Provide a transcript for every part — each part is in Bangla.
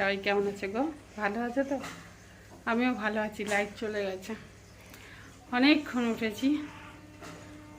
সবাই কেমন আছে গো? ভালো আছে তো? আমিও ভালো আছি লাইট চলে গেছে। অনেকক্ষণ উঠেছি।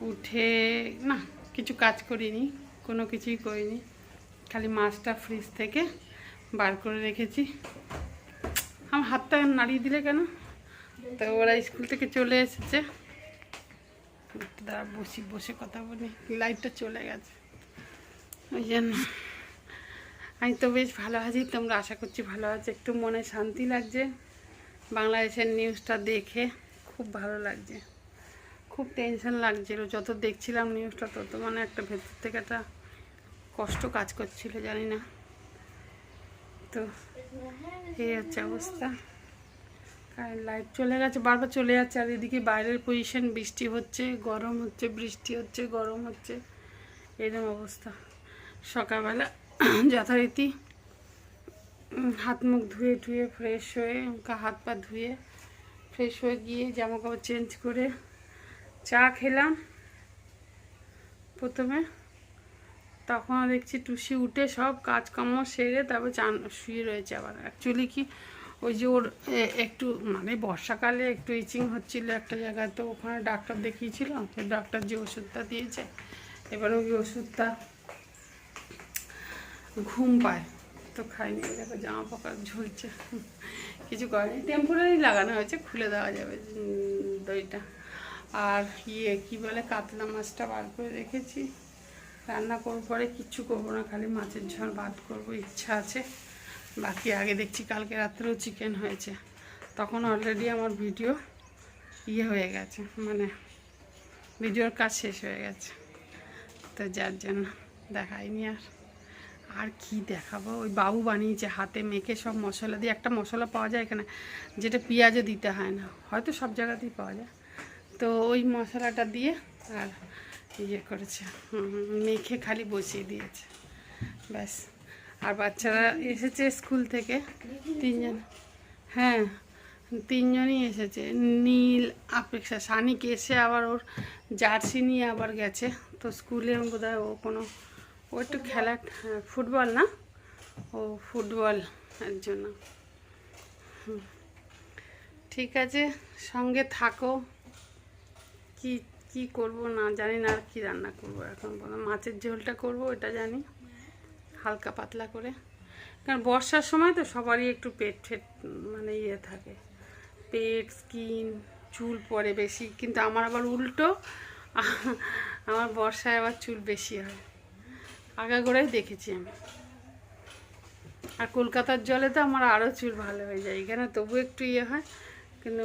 উঠে, না, কিছু কাজ করিনি, কোনো কিছুই করিনি। খালি মাছটা ফ্রিজ থেকে বার করে রেখেছি। আমার হাতটা নাড়িয়ে দিলে কেন? তো ওরা স্কুল থেকে চলে এসেছে। দাঁড়া, বসি, বসে কথা বলি। লাইটটা চলে গেছে। ওই জন্য আমি তো বেশ ভালো আছি, তোমরা আশা করছি ভালো আছে। একটু মনে শান্তি লাগছে। বাংলাদেশের নিউজটা দেখে খুব ভালো লাগছে। খুব টেনশন লাগছিল। যত দেখছিলাম নিউজটা তত মানে একটা ভেতর থেকে একটা কষ্ট কাজ করছিল, জানি না। তো এই হচ্ছে অবস্থা। কারেন্ট লাইট চলে গেছে, বারবার চলে যাচ্ছে। আর এদিকে বাইরের পজিশন বৃষ্টি হচ্ছে, গরম হচ্ছে, বৃষ্টি হচ্ছে, গরম হচ্ছে। এরকম অবস্থা। সকালবেলা যথারীতি হাত মুখ ধুয়ে ধুয়ে ফ্রেশ হয়ে হাত পা ধুয়ে ফ্রেশ হয়ে গিয়ে জামা কাপড় চেঞ্জ করে চা খেলাম প্রথমে। তখন দেখছি টুসি উঠে সব কাজকর্ম সেরে তারপর চান, শুয়ে রয়েছে আবার। অ্যাকচুয়ালি কি ওই যে ওর একটু মানে বর্ষাকালে একটু ইচিং হচ্ছিল একটা জায়গায়, তো ওখানে ডাক্তার দেখিয়েছিল সে ডাক্তার যে ওষুধটা দিয়েছে, এবার ওই ওষুধটা ঘুম পায়। তো খাইনি দেখো জামা পাকা ঝুলছে। কিছু করেনি। টেম্পোরারি লাগানো হয়েছে, খুলে দেওয়া যাবে দইটা। আর ইয়ে কি বলে, কাতলা মাছটা বার করে রেখেছি। রান্না করব পরে, কিচ্ছু করব না, খালি মাছের ঝোল ভাত করব, ইচ্ছা আছে। বাকি আগে দেখছি, কালকে রাত্রেও চিকেন হয়েছে। তখন অলরেডি আমার ভিডিও ইয়ে হয়ে গেছে মানে ভিডিওর কাজ শেষ হয়ে গেছে। তো যার জন্য, দেখাইনি আর। আর কি দেখাবো? ওই বাবু বানিয়েছে, হাতে মেখে সব মশলা দিয়ে। একটা মশলা পাওয়া যায় এখানে, যেটা পেঁয়াজও দিতে হয় না। হয়তো সব জায়গাতেই পাওয়া যায়। তো ওই মশলাটা দিয়ে আর ইয়ে করেছে মেখে খালি বসিয়ে দিয়েছে। ব্যাস। আর বাচ্চারা এসেছে স্কুল থেকে। তিনজন। হ্যাঁ তিনজনই এসেছে। নীল, আপেক্ষা সানিক এসে আবার ওর জার্সি নিয়ে আবার গেছে। তো স্কুলে বোধহয় ও কোনো ও একটু খেলা হ্যাঁ, ফুটবল না? ও ফুটবল এর জন্য। ঠিক আছে সঙ্গে থাকো। কি কি করব না জানি না আর কি রান্না করব এখন বলো। মাছের ঝোলটা করব এটা জানি। হালকা পাতলা করে। কারণ বর্ষার সময় তো সবারই একটু পেট ফেট মানে ইয়ে থাকে। পেট স্কিন চুল পড়ে বেশি। কিন্তু আমার আবার উল্টো আমার বর্ষায় আবার চুল বেশি হয়। আগাগোড়াই দেখেছি আমি। আর কলকাতার জলে তো আমার আরও চুল ভালো হয়ে যায়, এখানে তবু একটু ইয়ে হয়, কিন্তু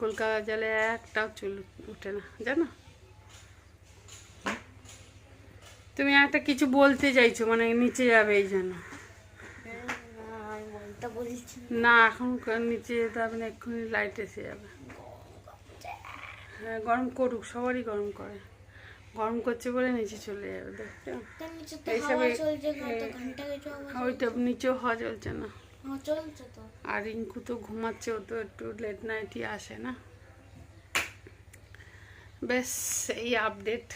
কলকাতার জলে একটাও চুল উঠে না, জানো? তুমি একটা কিছু বলতে চাইছো মানে নিচে যাবে এই জন্য। না, এখন নিচে যেতে হবে না, এক্ষুনি লাইট এসে যাবে। হ্যাঁ গরম করুক, সবারই গরম করে। গরম করছে বলে নিচে চলে যাবে হাওয়া ওইটা নিচেও হওয়া চলছে না। আর রিঙ্কু তো ঘুমাচ্ছে ও তো একটু লেট নাইটই আসে না। বেশ এই আপডেট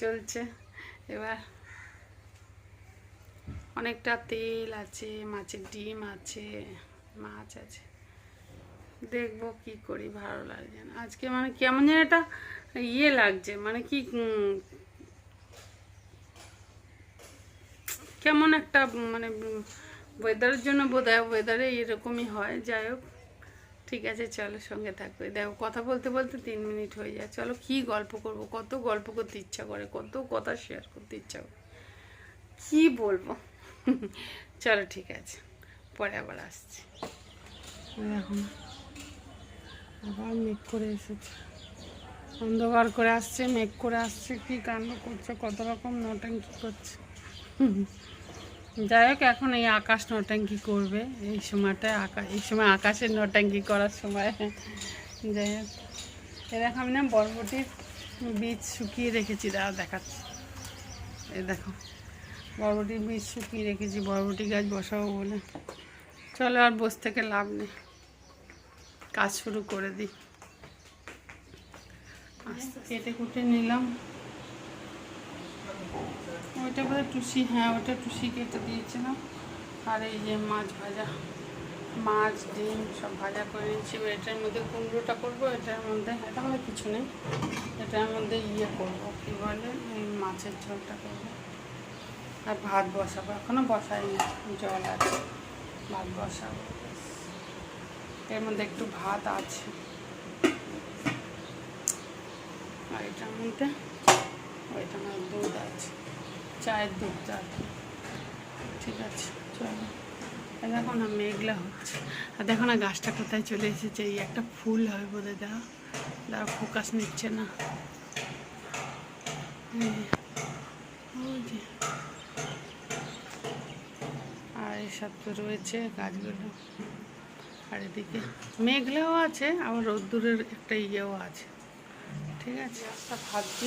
চলছে। এবার অনেকটা তেল আছে মাছের ডিম আছে মাছ আছে। দেখব কি করি ভালো লাগছে না। আজকে মানে কেমন যেন একটা ইয়ে লাগছে মানে কি কেমন একটা মানে ওয়েদারের জন্য বোধ হয় ওয়েদারে এরকমই হয়, যাই হোক। ঠিক আছে, চলো সঙ্গে থাকবে দেখো, কথা বলতে বলতে তিন মিনিট হয়ে যায়। চলো, কি গল্প করব? কত গল্প করতে ইচ্ছা করে, কত কথা শেয়ার করতে ইচ্ছা করে। কি বলব? চলো, ঠিক আছে। পরে আবার আসছি। এখন আবার মেঘ করে এসেছে। অন্ধকার করে আসছে, মেঘ করে আসছে, কি কাণ্ড করছে, কত রকম নটাঙ্কি করছে। যাই হোক, এখন এই আকাশ নটাঙ্কি করবে? এই সময়টায় আকাশ এই সময় আকাশের নটাঙ্কি করার সময়। যাই হোক এরকম না বরবটির বীজ শুকিয়ে রেখেছি দাঁড়া দেখাচ্ছি। এ দেখো, বরবটির বীজ শুকিয়ে রেখেছি, বরবটি গাছ বসাবো বলে। চলো আর বসে থেকে লাভ নেই। কাজ শুরু করে দিই। কেটে কুটে নিলাম। ওইটা বোধহয় টুসি হ্যাঁ ওটা টুসি কেটে দিয়েছিলাম। আর এই যে মাছ ভাজা, মাছ, ডিম সব ভাজা করে নিচ্ছি এটার মধ্যে কুমড়োটা করব, এটার মধ্যে, এটা মানে কিছু নেই। এটার মধ্যে ইয়ে করব, কী বলে, এই মাছের ঝোলটা করব। আর ভাত বসাবো এখনও বসাইনি, জল আছে, ভাত বসাবো এর মধ্যে একটু ভাত আছে। এটার মধ্যে ওইটার মধ্যে দুধ আছে, চায়ের দুধটা ঠিক আছে, চলো। দেখো না মেঘলা হচ্ছে। আর দেখো না গাছটা কোথায় চলে এসেছে, এই একটা ফুল হবে হয় দেখো দাঁড়া ফোকাস নিচ্ছে না। আর এসব তো রয়েছে গাছগুলো। আর এদিকে মেঘলাও আছে, আবার রোদ্দুরের একটা ইয়েও আছে। ঠিক আছে? একটা ভাবছি।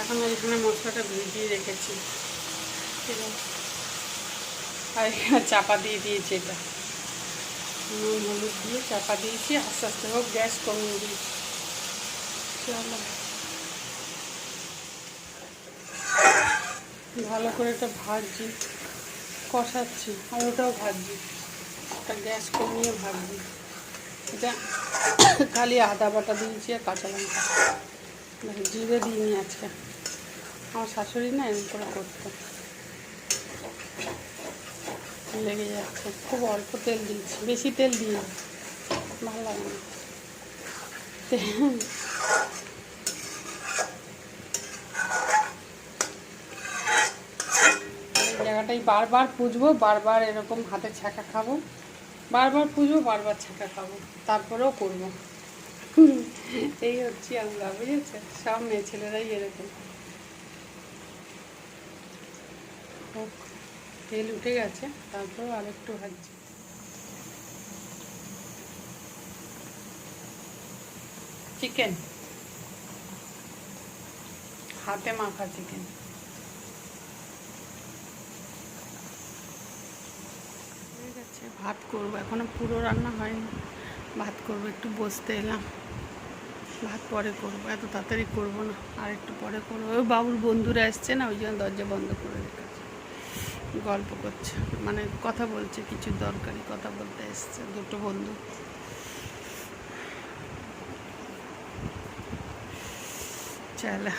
এখন এখানে মশলাটা ভিজিয়ে রেখেছি। আর এখানে চাপা দিয়ে দিয়েছি এটা। নুন, হলুদ দিয়ে চাপা দিয়েছি। আস্তে আস্তে হোক, গ্যাস কমিয়ে দিয়েছি। চলো। ভালো করে এটা ভাজছি। কষাচ্ছি। আর ওটাও ভাজছি। একটা গ্যাস কমিয়ে ভাজছি। এটা খালি আদা বাটা দিয়েছি আর কাঁচা লঙ্কা। মানে জিরে দিইনি আজকে। আমার শাশুড়ি না এরকম করে করতো। লেগে যাচ্ছে। খুব অল্প তেল দিয়েছি। বেশি তেল দিই ভালো লাগে না। জায়গাটাই বারবার পুজবো, বারবার এরকম হাতে ছ্যাঁকা খাব। বারবার পুজো, বারবার ছ্যাঁকা খাব, তারপরেও করব। এই হচ্ছে আমরা, বুঝেছে? সব মেয়ে ছেলেরাই এরকম। তেল উঠে গেছে, তারপরেও আরেকটু ভাজছি। চিকেন হাতে মাখা চিকেন গেছে ভাত করব, এখনও পুরো রান্না হয়নি। ভাত করব, একটু বসতে এলাম। ভাত পরে করব, এত তাড়াতাড়ি করব না, আর একটু পরে করব। বাবুর বন্ধুরা এসছে না, ওই জন্য দরজা বন্ধ করে রেখেছে। গল্প করছে মানে কথা বলছে, কিছু দরকারি কথা বলতে এসছে, দুটো বন্ধু। চলো।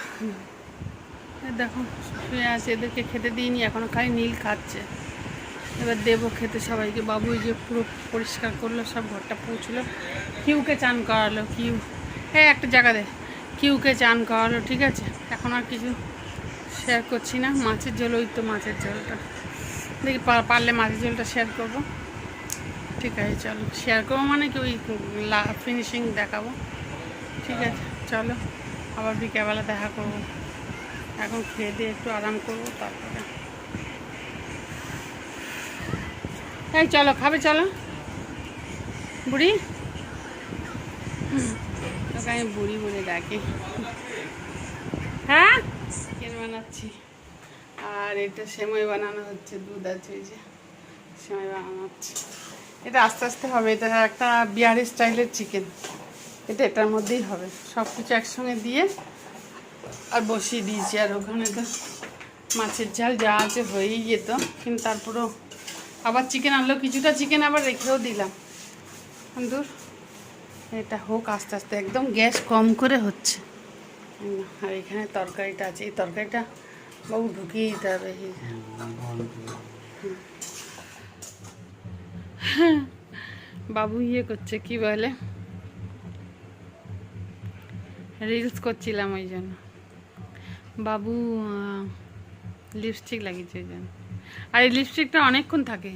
দেখো, শুয়ে আছে, এদেরকে খেতে দিইনি, এখনও খালি নীল খাচ্ছে। এবার দেবো খেতে সবাইকে। বাবু যে পুরো পরিষ্কার করল, সব ঘরটা পৌঁছলো কিউকে চান করালো, কিউ। হ্যাঁ একটা জায়গা দে। কিউকে চান করালো, ঠিক আছে? এখন আর কিছু শেয়ার করছি না। মাছের ঝোল, ওই তো মাছের ঝোলটা। দেখি পারলে মাছের ঝোলটা শেয়ার করব। ঠিক আছে, চলো। শেয়ার করব মানে কি ওই ফিনিশিং দেখাবো। ঠিক আছে, চলো। আবার বিকেলবেলা দেখা করব। এখন খেয়ে দিয়ে একটু আরাম করব, তারপরে এই চলো, খাবে, চলো। বুড়ি? তোকে আমি বুড়ি বলে ডাকি। হ্যাঁ? চিকেন বানাচ্ছি। আর এটা সেমাই বানানো হচ্ছে, দুধ আছে এই যে। সেমাই বানানো হচ্ছে। এটা আস্তে আস্তে হবে, এটা একটা বিহারি স্টাইলের চিকেন। এটা এটার মধ্যেই হবে। সব কিছু একসঙ্গে দিয়ে আর বসিয়ে দিয়েছি। আর ওখানে তো মাছের ঝাল যা আছে হয়েই যেত, কিন্তু তারপরেও আবার চিকেন আনলো, কিছুটা চিকেন আবার রেখেও দিলাম। দূর এটা হোক আস্তে আস্তে, একদম গ্যাস কম করে হচ্ছে। আর এখানে তরকারিটা আছে, এই তরকারিটা বাবু ঢুকিয়ে দিতে হবে বাবু ইয়ে করছে, কি বলে? রিলস করছিলাম ওই জন্য। বাবু লিপস্টিক লাগিয়েছে ওই জন্য। আর এই লিপস্টিকটা অনেকক্ষণ থাকে।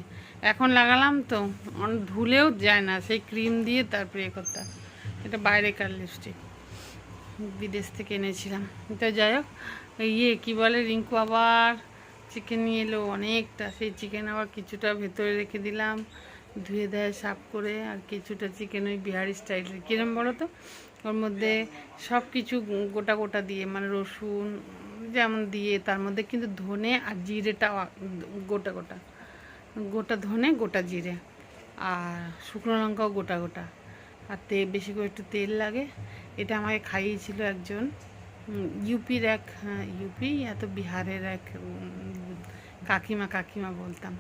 এখন লাগালাম তো ধুলেও যায় না, সেই ক্রিম দিয়ে তারপরে এ করতে। এটা বাইরেকার লিপস্টিক বিদেশ থেকে এনেছিলাম। তো যাই হোক ইয়ে কী বলে, রিঙ্কু আবার চিকেন নিয়ে এলো অনেকটা। সেই চিকেন আবার কিছুটা ভেতরে রেখে দিলাম। ধুয়ে দেয়, সাফ করে, আর কিছুটা চিকেন ওই বিহারি স্টাইলের কিরম বলো তো? ওর মধ্যে সব কিছু গোটা গোটা দিয়ে মানে রসুন যেমন দিয়ে তার মধ্যে কিন্তু ধনে আর জিরেটাও গোটা গোটা। গোটা ধনে গোটা জিরে। আর শুকনো লঙ্কাও গোটা গোটা। আর তে বেশি করে একটু তেল লাগে। এটা আমাকে খাইয়েছিল একজন ইউপির এক হ্যাঁ, ইউপি এত বিহারের এক কাকিমা কাকিমা বলতাম।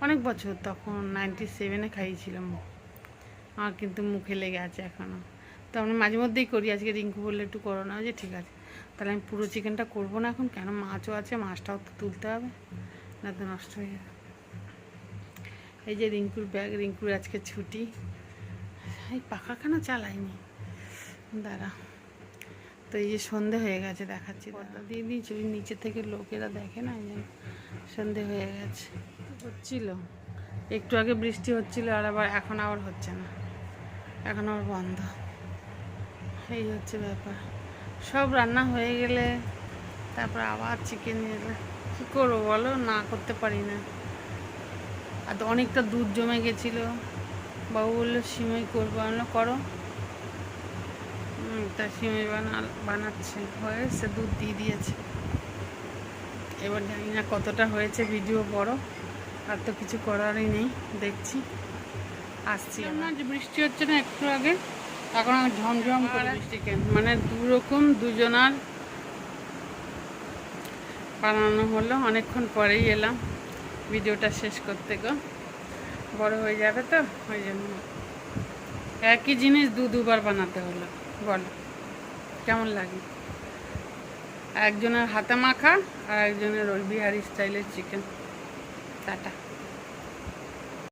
অনেক বছর তখন নাইনটি সেভেনে খাইয়েছিলাম। আমার কিন্তু মুখে লেগে আছে এখনও তো আমি মাঝে মধ্যেই করি আজকে রিঙ্কু বললে একটু করো না যে ঠিক আছে। তাহলে আমি পুরো চিকেনটা করব না এখন। কেন মাছও আছে মাছটাও তো তুলতে হবে না তো নষ্ট হয়ে যাবে। এই যে রিঙ্কুর ব্যাগ রিঙ্কুর আজকে ছুটি। এই পাখা কেন চালাইনি দাঁড়া। তো এই যে সন্ধে হয়ে গেছে দেখাচ্ছি। পর্দা দিয়ে দিয়েছি। ওই নিচে থেকে লোকেরা দেখে না এই জন্য সন্ধে হয়ে গেছে। হচ্ছিল। একটু আগে বৃষ্টি হচ্ছিল আর আবার এখন আবার হচ্ছে না। এখন আবার বন্ধ। এই হচ্ছে ব্যাপার। সব রান্না হয়ে গেলে তারপর আবার চিকেন এলে। কী করব বলো? না করতে পারি না। আর অনেকটা দুধ জমে গেছিল। বাবু বলল সিমই করব। আমি করো। তা সিমই বানা বানাচ্ছে। হয়ে সে দুধ দিয়ে দিয়েছে। এবার জানি না কতটা হয়েছে ভিডিও বড়। আর তো কিছু করারই নেই দেখছি। আসছি যে বৃষ্টি হচ্ছে না একটু আগে। এখন আমি ঝমঝম করে মানে দুরকম দুজনার বানানো হলো। অনেকক্ষণ পরেই এলাম। ভিডিওটা শেষ করতে গো। বড় হয়ে যাবে তো? ওই জন্য। একই জিনিস দু দুবার বানাতে হলো। বলো কেমন লাগে? একজনের হাতে মাখা আর একজনের বিহারি স্টাইলের চিকেন। টাটা।